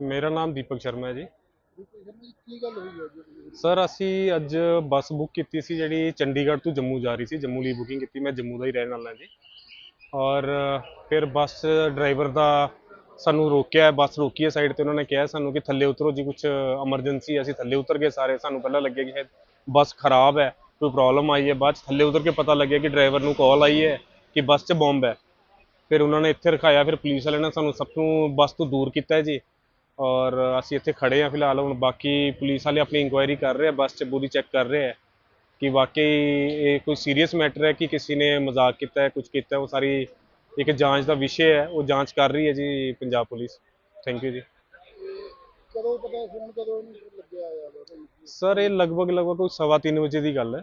ਮੇਰਾ ਨਾਮ ਦੀਪਕ ਸ਼ਰਮਾ ਹੈ ਜੀ। ਦੀਪਕ ਸ਼ਰਮਾ ਜੀ ਕੀ ਗੱਲ ਹੋਈ ਹੈ ਜੀ? ਸਰ ਅਸੀਂ ਅੱਜ ਬੱਸ ਬੁੱਕ ਕੀਤੀ ਸੀ ਜਿਹੜੀ ਚੰਡੀਗੜ੍ਹ ਤੋਂ ਜੰਮੂ ਜਾ ਰਹੀ ਸੀ ਜੰਮੂ ਲਈ ਬੁਕਿੰਗ ਕੀਤੀ ਮੈਂ ਜੰਮੂ ਦਾ ਹੀ ਰਹਿਣ ਵਾਲਾ ਜੀ। ਔਰ ਫਿਰ ਬੱਸ ਡਰਾਈਵਰ ਦਾ ਸਾਨੂੰ ਰੋਕਿਆ ਬੱਸ ਰੋਕੀ ਹੈ ਸਾਈਡ ਤੇ ਉਹਨਾਂ ਨੇ ਕਿਹਾ ਸਾਨੂੰ ਕਿ ਥੱਲੇ ਉਤਰੋ ਜੀ ਕੁਝ ਐਮਰਜੈਂਸੀ ਹੈ ਅਸੀਂ ਥੱਲੇ ਉਤਰ ਗਏ ਸਾਰੇ ਸਾਨੂੰ ਪਹਿਲਾਂ ਲੱਗਿਆ ਕਿ ਸ਼ਾਇਦ ਬੱਸ ਖਰਾਬ ਹੈ ਕੋਈ ਪ੍ਰੋਬਲਮ ਆਈ ਹੈ ਬਾਅਦ 'ਚ ਥੱਲੇ ਉਤਰ ਕੇ ਪਤਾ ਲੱਗਿਆ ਕਿ ਡਰਾਈਵਰ ਨੂੰ ਕਾਲ ਆਈ ਹੈ ਕਿ ਬੱਸ 'ਚ ਬੰਬ ਹੈ। ਫਿਰ ਉਹਨਾਂ ਨੇ ਇੱਥੇ ਰਖਾਇਆ ਫਿਰ ਪੁਲਿਸ ਵਾਲਿਆਂ ਨੇ ਸਾਨੂੰ ਸਭ ਤੋਂ ਬੱਸ ਤੋਂ ਦੂਰ ਕੀਤਾ ਜੀ। ਔਰ ਅਸੀਂ ਇੱਥੇ ਖੜੇ ਹਾਂ ਫਿਲਹਾਲ ਹੁਣ ਬਾਕੀ ਪੁਲਿਸ ਵਾਲੇ ਆਪਣੀ ਇਨਕੁਆਇਰੀ ਕਰ ਰਹੇ ਆ ਬੱਸ 'ਚ ਪੂਰੀ ਚੈੱਕ ਕਰ ਰਹੇ ਆ ਕਿ ਵਾਕਈ ਇਹ ਕੋਈ ਸੀਰੀਅਸ ਮੈਟਰ ਹੈ ਕਿ ਕਿਸੇ ਨੇ ਮਜ਼ਾਕ ਕੀਤਾ ਹੈ ਕੁਝ ਕੀਤਾ ਹੈ, ਉਹ ਸਾਰੀ ਇੱਕ ਜਾਂਚ ਦਾ ਵਿਸ਼ੇ ਹੈ ਉਹ ਜਾਂਚ ਕਰ ਰਹੀ ਹੈ ਜੀ ਪੰਜਾਬ ਪੁਲਿਸ। ਥੈਂਕ ਯੂ ਜੀ। ਕਦੋਂ ਪਤਾ ਫੋਨ ਕਦੋਂ ਨੂੰ ਲੱਗਿਆ ਆ ਤੁਹਾਨੂੰ ਸਰ ਇਹ ਲਗਭਗ ਲਗਭਗ ਕੋਈ ਸਵਾ ਤਿੰਨ ਵਜੇ ਦੀ ਗੱਲ ਹੈ।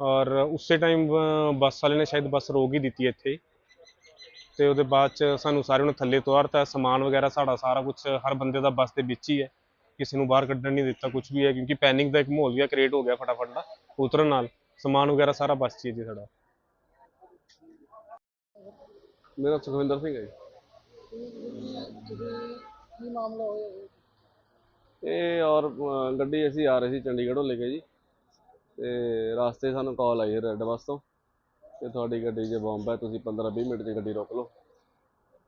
ਔਰ ਉਸੇ ਟਾਈਮ ਬੱਸ ਵਾਲੇ ਨੇ ਸ਼ਾਇਦ ਬੱਸ ਰੋਕ ਹੀ ਦਿੱਤੀ ਇੱਥੇ ਹੀ। ਤੇ ਉਹਦੇ ਬਾਅਦ ਚ ਸਾਨੂੰ ਸਾਰਿਆਂ ਨੂੰ ਥੱਲੇ ਉਤਾਰਤਾ ਸਮਾਨ ਵਗੈਰਾ ਸਾਡਾ ਸਾਰਾ ਕੁਝ ਹਰ ਬੰਦੇ ਦਾ ਬੱਸ ਦੇ ਵਿੱਚ ਹੀ ਹੈ। ਕਿਸੇ ਨੂੰ ਬਾਹਰ ਕੱਢਣ ਨਹੀਂ ਦਿੱਤਾ ਕੁਝ ਵੀ ਹੈ ਕਿਉਂਕਿ ਪੈਨਿਕ ਦਾ ਇੱਕ ਮਾਹੌਲ ਵੀ ਕ੍ਰੀਏਟ ਹੋ ਗਿਆ ਫਟਾਫਟ ਦਾ ਉਤਰਨ ਨਾਲ। ਸਮਾਨ ਵਗੈਰਾ ਸਾਰਾ ਬੱਸ 'ਚ ਹੀ ਹੈ ਜੀ ਸਾਡਾ। ਮੇਰਾ ਸੁਖਵਿੰਦਰ ਸਿੰਘ ਹੈ ਜੀ। ਕੀ ਮਾਮਲਾ ਹੋਇਆ ਇਹ? ਔਰ ਅਹ, ਗੱਡੀ ਅਸੀਂ ਆ ਰਹੇ ਸੀ ਚੰਡੀਗੜ੍ਹੋਂ ਲੈ ਕੇ ਜੀ। ਤੇ ਰਾਸਤੇ ਸਾਨੂੰ ਕਾਲ ਆਈ ਰੈੱਡ ਬੱਸ ਤੋਂ। ਕਿ ਤੁਹਾਡੀ ਗੱਡੀ 'ਚ ਬੰਬ ਹੈ ਤੁਸੀਂ 15-20 ਮਿੰਟ 'ਚ ਗੱਡੀ ਰੋਕ ਲਓ।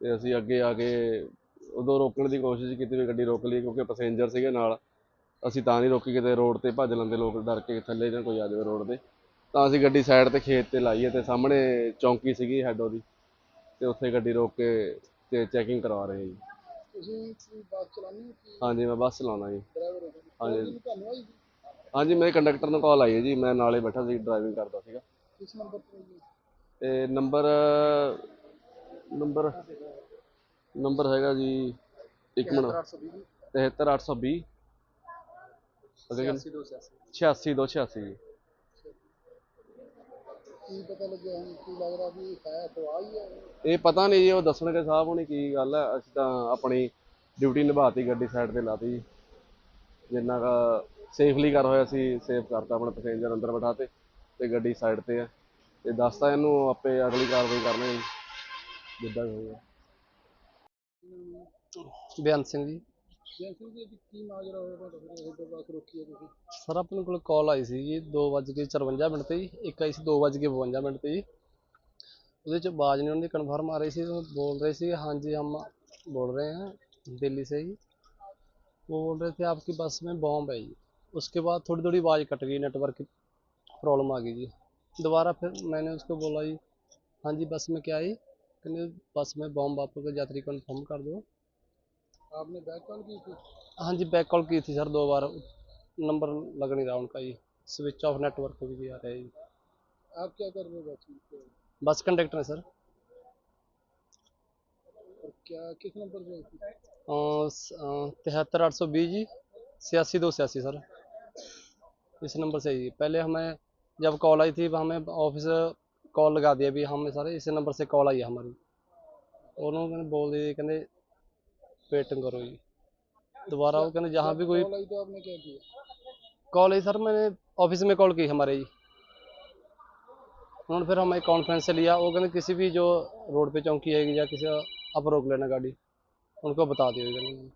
ਤੇ ਅਸੀਂ ਅੱਗੇ ਆ ਕੇ ਉਦੋਂ ਰੋਕਣ ਦੀ ਕੋਸ਼ਿਸ਼ ਕੀਤੀ ਵੀ ਗੱਡੀ ਰੋਕ ਲਈ ਕਿਉਂਕਿ ਪੈਸੇਂਜਰ ਸੀਗੇ ਨਾਲ। ਅਸੀਂ ਤਾਂ ਨਹੀਂ ਰੋਕੀ ਕਿਤੇ ਰੋਡ ਤੇ ਭੱਜ ਲੈਂਦੇ ਲੋਕ ਡਰ ਕੇ ਥੱਲੇ ਨਾ ਕੋਈ ਆ ਜਾਵੇ ਰੋਡ ਤੇ। ਤਾਂ ਅਸੀਂ ਗੱਡੀ ਸਾਈਡ ਤੇ ਖੇਤ ਤੇ ਲਾਈ ਹੈ ਤੇ ਸਾਹਮਣੇ ਚੌਂਕੀ ਸੀਗੀ ਹੈਡ ਉਹਦੀ। ਤੇ ਉੱਥੇ ਗੱਡੀ ਰੋਕ ਕੇ ਤੇ ਚੈਕਿੰਗ ਕਰਵਾ ਰਹੇ ਜੀ। ਤੁਸੀਂ ਕੀ ਬੱਸ ਚਲਾਉਂਦੇ ਹੋ ਕਿ ਹਾਂਜੀ ਮੈਂ ਬੱਸ ਚਲਾਉਣਾ ਜੀ। ਡਰਾਈਵਰ ਹੋ ਹਾਂਜੀ। ਤੁਹਾਨੂੰ ਆਈ? ਹਾਂਜੀ ਮੇਰੇ ਕੰਡਕਟਰ ਨੂੰ ਕਾਲ ਆਈ ਹੈ ਜੀ ਮੈਂ ਨਾਲੇ ਬੈਠਾ ਸੀ ਡਰਾਈਵਿੰਗ ਕਰਦਾ ਸੀਗਾ। ਕਿਸ ਨੰਬਰ ਤੇ ਜੀ ਤੇ ਨੰਬਰ ਨੰਬਰ ਨੰਬਰ ਹੈਗਾ ਜੀ ਇੱਕ ਮਿੰਟ। 820 73820 ਅਗੇ 8286 86286 ਜੀ। ਕੀ ਪਤਾ ਲੱਗਿਆ ਹੁਣ ਕੀ ਲੱਗ ਰਿਹਾ ਵੀ ਹੈ ਫਵਾਹ ਹੀ ਹੈ। ਇਹ ਪਤਾ ਨਹੀਂ ਜੀ ਉਹ ਦੱਸਣਗੇ ਸਾਹਿਬ ਹੁਣੀ ਕੀ ਗੱਲ ਹੈ। ਅਸੀਂ ਤਾਂ ਆਪਣੀ ਡਿਊਟੀ ਨਿਭਾਤੀ ਗੱਡੀ ਸਾਈਡ ਤੇ ਲਾਤੀ। ਜੀ ਜਿੰਨਾ ਕਾ ਸੇਫਲੀ ਕਰ ਹੋਇਆ ਸੀ ਸੇਫ ਕਰਤਾ ਆਪਣਾ ਪੈਸੇਂਜਰ ਅੰਦਰ ਬਿਠਾਤੇ ਤੇ ਗੱਡੀ ਸਾਈਡ ਤੇ ਹੈ ਤੇ ਦੱਸਤਾ ਇਹਨੂੰ ਆਪੇ ਅਗਲੀ ਕਾਰਵਾਈ ਕਰਨੀ ਜੀ ਜਿੱਦਾਂ ਵੀ ਹੋਊਗਾ ਬਿਆਨ ਸਿੰਘ ਜੀ ਜੈਸੇ ਜੀ ਕੀ ਮਾਜਰਾ ਹੋਇਆ ਤੁਹਾਡਾ ਫਿਰ ਇਹ ਬੱਸ ਰੋਕੀ ਹੈ ਤੁਸੀਂ ਸਰ ਆਪਣੇ ਕੋਲ ਕਾਲ ਆਈ ਸੀ ਜੀ 2:54 ਮਿੰਟ ਤੇ ਜੀ ਇੱਕ ਆਈ ਸੀ 2:52 ਮਿੰਟ ਤੇ ਜੀ ਉਹਦੇ ਚ ਆਵਾਜ਼ ਨਹੀਂ ਉਹਦੀ ਕਨਫਰਮ ਆ ਰਹੀ ਸੀ ਉਹ बोल रहे थे हाँ जी हम बोल रहे हैं दिल्ली से ही वो बोल रहे थे आपकी बस में बॉम्ब है जी उसके बाद थोड़ी थोड़ी आवाज़ कट गई नेटवर्क की प्रॉब्लम आ गई जी। दोबारा फिर मैंने उसको बोला जी हाँ जी बस में क्या आई कहने बस में बॉम्ब आपको यात्री कन्फर्म कर दो। आपने बैक कॉल की थी? हाँ जी बैक कॉल की थी सर दो बार। नंबर लग नहीं रहा उनका जी। स्विच ऑफ़ नेटवर्क भी आ रहा है ये आप क्या कर रहे हो बस बस कंडक्टर है सर। क्या किस नंबर पे तिहत्तर आठ सौ बीस जी छियासी दो छियासी सर। इस नंबर से ही पहले हमें जब कॉल आई थी हमें ऑफ़िस कॉल लगा दिया भी हमें सर इस नंबर से कॉल आई है हमारी। उन्होंने बोल दिए कहते वेटिंग करो जी दोबारा वो कहते जहाँ भी कोई कॉल आई तो आपने क्या किया? कॉल आई सर मैंने ऑफ़िस में कॉल की हमारे जी उन्होंने फिर हमें कॉन्फ्रेंस से लिया। वो कहते किसी भी जो रोड पे चौकी है या किसी आप रोक लेना गाड़ी उनको बता दिया कहते